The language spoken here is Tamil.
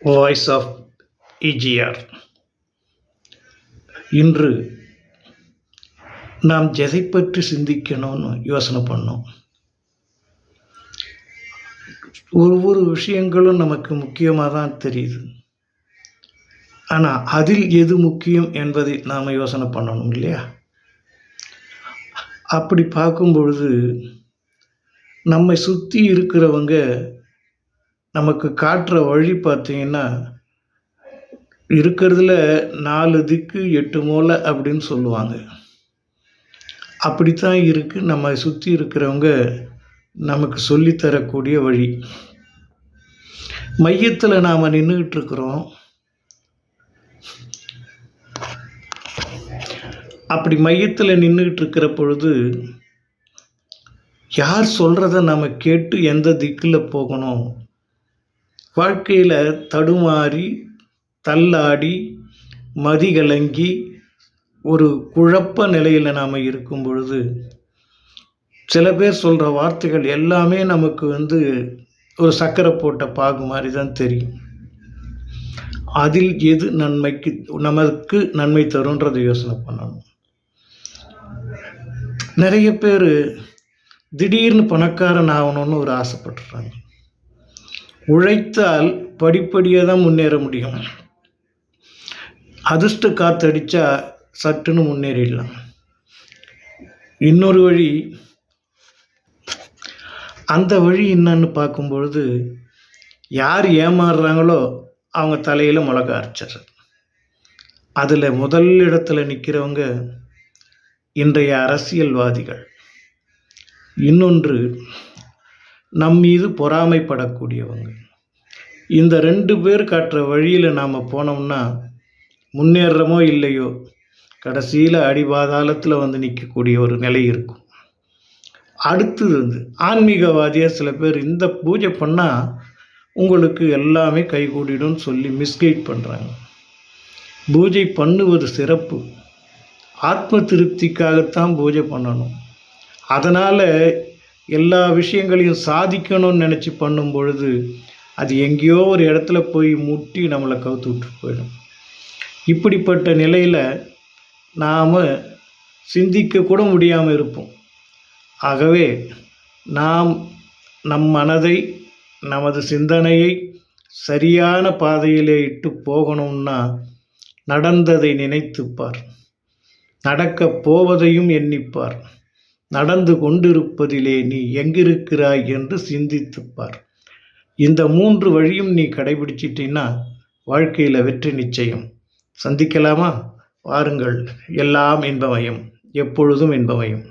வாய்ஸ் ஆஃப் இஜிஆர் இன்று நாம் எதை பற்றி சிந்திக்கணும்னு யோசனை பண்ணோம். ஒவ்வொரு விஷயங்களும் நமக்கு முக்கியமாக தான் தெரியுது. ஆனால் அதில் எது முக்கியம் என்பதை நாம் யோசனை பண்ணணும் இல்லையா? அப்படி பார்க்கும் பொழுது நம்மை சுற்றி இருக்கிறவங்க நமக்கு காட்டுற வழி பார்த்தீங்கன்னா இருக்கிறதுல நாலு திக்கு எட்டு மூலை அப்படின்னு சொல்லுவாங்க. அப்படித்தான் இருக்குது நம்ம சுற்றி இருக்கிறவங்க நமக்கு சொல்லித்தரக்கூடிய வழி. மையத்தில் நாம் நின்றுக்கிட்டு இருக்கிறோம். அப்படி மையத்தில் நின்றுக்கிட்டு இருக்கிற பொழுது யார் சொல்கிறத நம்ம கேட்டு எந்த திக்கில் போகணும்? வாழ்க்கையில் தடுமாறி தள்ளாடி மதிகலங்கி ஒரு குழப்ப நிலையில் நாம் இருக்கும் பொழுது சில பேர் சொல்கிற வார்த்தைகள் எல்லாமே நமக்கு வந்து ஒரு சக்கரை போட்ட பாகு மாதிரி தான் தெரியும். அதில் எது நன்மைக்கு நமக்கு நன்மை தருன்றதை யோசனை பண்ணணும். நிறைய பேர் திடீர்னு பணக்காரன் ஆகணும்னு ஒரு ஆசைப்பட்டுறாங்க. உழைத்தால் படிப்படியாக தான் முன்னேற முடியும். அதிர்ஷ்ட காற்றடிச்சா சட்டுன்னு முன்னேறிடலாம். இன்னொரு வழி அந்த வழி என்னன்னு பார்க்கும்பொழுது யார் ஏமாறுறாங்களோ அவங்க தலையில் மிளகா அரைச்சிடுறது. அதில் முதல் இடத்துல நிற்கிறவங்க இன்றைய அரசியல்வாதிகள். இன்னொன்று நம் மீது பொறாமைப்படக்கூடியவங்க. இந்த ரெண்டு பேர் காட்டுற வழியில் நாம் போனோம்னா முன்னேறமோ இல்லையோ கடைசியில் அடிபாதாளத்தில் வந்து நிற்கக்கூடிய ஒரு நிலை இருக்கும். அடுத்தது வந்து ஆன்மீகவாதியாக சில பேர் இந்த பூஜை பண்ணால் உங்களுக்கு எல்லாமே கைகூடிடும் சொல்லி மிஸ்கைட் பண்ணுறாங்க பூஜை பண்ணுவது சிறப்பு. ஆத்ம திருப்திக்காகத்தான் பூஜை பண்ணணும். அதனால் எல்லா விஷயங்களையும் சாதிக்கணும்னு நினச்சி பண்ணும் பொழுது அது எங்கேயோ ஒரு இடத்துல போய் முட்டி நம்மளை கவுத்து விட்டு போயிடும். இப்படிப்பட்ட நிலையில் நாம் சிந்திக்க கூட முடியாமல் இருப்போம். ஆகவே நாம் நம் மனதை நமது சிந்தனையை சரியான பாதையிலே இட்டு போகணும்னா நடந்ததை நினைத்துப்பார். நடக்கப் போவதையும் எண்ணிப்பார். நடந்து கொண்டிருப்பதிலே நீ எங்கிருக்கிறாய் என்று சிந்தித்துப்பார். இந்த மூன்று வழியும் நீ கடைபிடிச்சிட்டின்னா வாழ்க்கையில் வெற்றி நிச்சயம். சந்திக்கலாமா? வாருங்கள். எல்லாம் இன்பமயம். எப்பொழுதும் இன்பமயம்.